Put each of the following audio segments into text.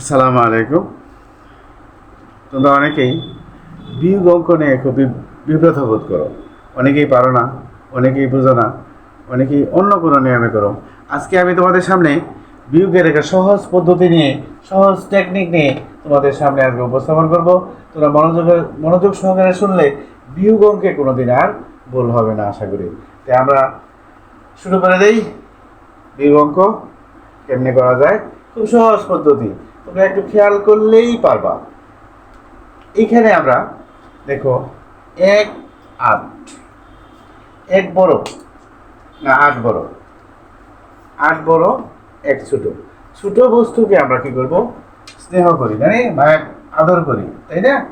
আসসালামু আলাইকুম। তোমরা অনেকেই বিয়োগ অঙ্ক নিয়ে খুব বিব্রত বোধ করো। অনেকেই পারো না, অনেকেই বোঝো না, অনেকেই অন্য কোনো নিয়মে করো। আজকে আমি তোমাদের সামনে বিয়োগের একটা সহজ পদ্ধতি নিয়ে, সহজ টেকনিক নিয়ে তোমাদের সামনে আজকে উপস্থাপন করব। তোমরা মনোযোগ মনোযোগ সহকারে শুনলে বিয়োগ অঙ্কে কোনোদিন আর ভুল হবে না, আশা করি। তাই আমরা শুরু করে দেই। বিয়োগ অঙ্ক কেমনে করা যায়? খুব সহজ পদ্ধতি। তোমরা একটু খেয়াল করলেই পারবা। এখানে আমরা, দেখো, এক আট। এক বড়, না, আট বড়। আট বড়, এক ছোট। ছোট বস্তুকে আমরা কি করব? স্নেহ করি, জানি? মানে আদর করি, তাই না?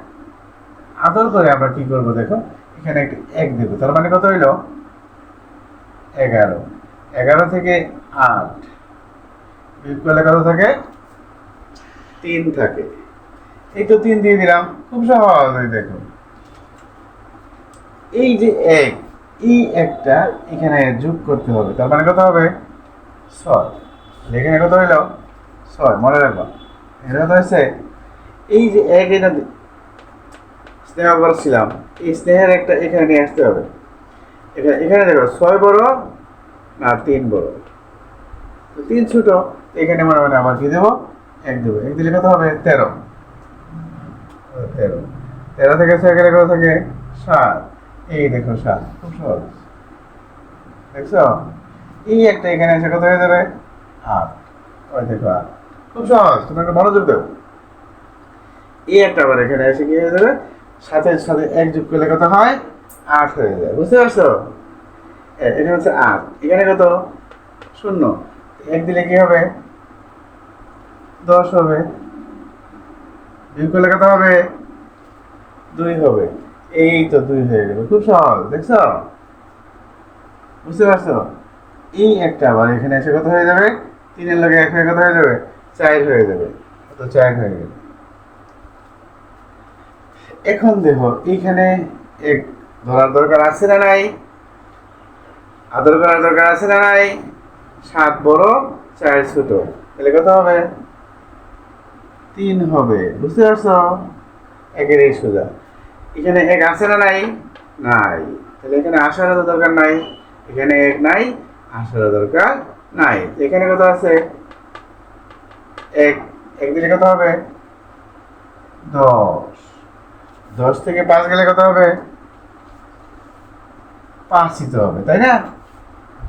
আদর করে আমরা কি করব, দেখো? এখানে একটা এক দেবো, তার মানে কত হইল? এগারো। এগারো থেকে আট। বিয়োগ কত থাকে? তিন থাকে। এই তো তিন দিয়ে দিলাম, খুব সহজ দেখো এই যে এক, এই একটা এখানে যোগ করতে হবে, তার মানে কত হবে? ছয়। এখানে কত হইল? ছয়, মনে রাখবা। এটা কত হয়েছে? এই যে এক এটা স্নেহ করছিলাম, এই স্নেহের একটা এখানে নিয়ে আসতে হবে। এখানে এখানে দেখো, ছয় বড় না তিন বড়। তিন ছোট, এখানে মনে মানে আবার কি দেবো? এক দেবো এক হবে তেরো। তেরো। তেরো থেকে এখানে এসে খুব সহজ, তুমি একটা মনোযোগ দেবো এই একটা আবার এখানে এসে কি হয়ে যাবে? সাথে সাথে এক যোগ করলে কত হয়? আট হয়ে যায়। বুঝতে পারছ? এ- এখানে হচ্ছে আট। এখানে কত? শূন্য। এক দিলে কি হবে? দশ হবে। দুই করলে কত হবে? দুই হবে। এই তো দুই হয়ে গেল। খুব সহজ, দেখছ? বুঝতে পারছ? এই একটা আবার এখানে এসে কত হয়ে যাবে? তিনের লগে এক হয়ে কত হয়ে যাবে? চার হয়ে যাবে। তো চার হয়ে গেল। এখন দেখো, এইখানে এক ধরার দরকার আছে না নাই? আদর করার দরকার আছে না নাই? সাত বড়, চার ছোট। তাহলে কত হবে? তিন হবে, বুঝতে পারছ? একের এই সোজা। এখানে এক আছে না নাই? নাই। তাহলে এখানে আসার দরকার নাই। এখানে এক নাই আসার দরকার নাই। এখানে কত আছে? এক। এক দিলে কত হবে? দশ। দশ থেকে পাঁচ গেলে কত হবে? পাঁচই তো হবে, তাই না?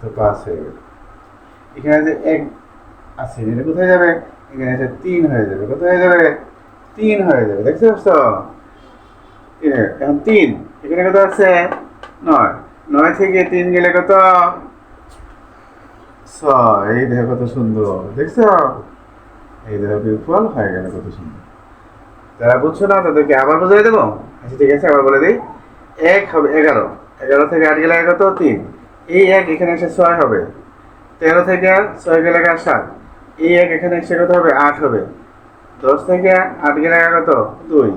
তো পাঁচ হয়ে গেল। এখানে যে এক আছে, এটা কোথায় যাবে? এখানে এসে তিন হয়ে যাবে। কত হয়ে যাবে? তিন হয়ে যাবে। দেখতে পাচ্ছ? এখন তিন। এখানে কত আছে? নয়। নয় থেকে তিন গেলে কত? ছয়। এই দেখো কত সুন্দর। দেখছ? এই দেখো বিফল হয়ে গেল কত সুন্দর। যারা বুঝছ না, তাদেরকে আবার বুঝাই দেবো। আচ্ছা ঠিক আছে, আবার বলে দিই। এক হবে এগারো। এগারো থেকে আট গেলে কত? তিন। এই এক এখানে এসে ছয় হবে। তেরো থেকে ছয় গেলে সাত? এই এক এখানে এসে কত হবে আট হবে। দশ থেকে আট গেলে কত? দুই।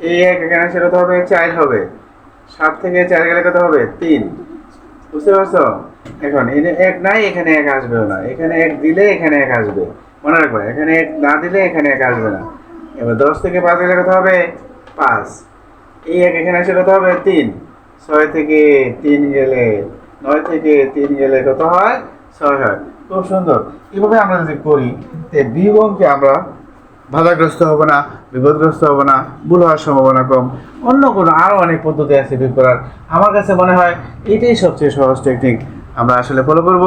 এই এক এখানে এসে কত হবে চার হবে। সাত থেকে চার গেলে কত হবে? তিন। বুঝতে পারছ? এখন এনে এক নাই, এখানে এক আসবেও না। এখানে এক দিলে এখানে এক আসবে। মনে রাখবে, এখানে এক না দিলে এখানে এক আসবে না। এবার দশ থেকে পাঁচ গেলে কত হবে? পাঁচ। এই এক এখানে এসে কত হবে তিন। ছয় থেকে তিন গেলে, নয় থেকে তিন গেলে কত হয়? ছয় হয়। খুব সুন্দর। এভাবে আমরা যদি করি, তে বিবংকে আমরা বাধাগ্রস্ত হব না, বিপদগ্রস্ত হব না, ভুল হওয়ার সম্ভাবনা কম। অন্য কোনো আরও অনেক পদ্ধতি আছে বের করার। আমার কাছে মনে হয় এটাই সবচেয়ে সহজ টেকনিক আমরা আসলে ফলো করব।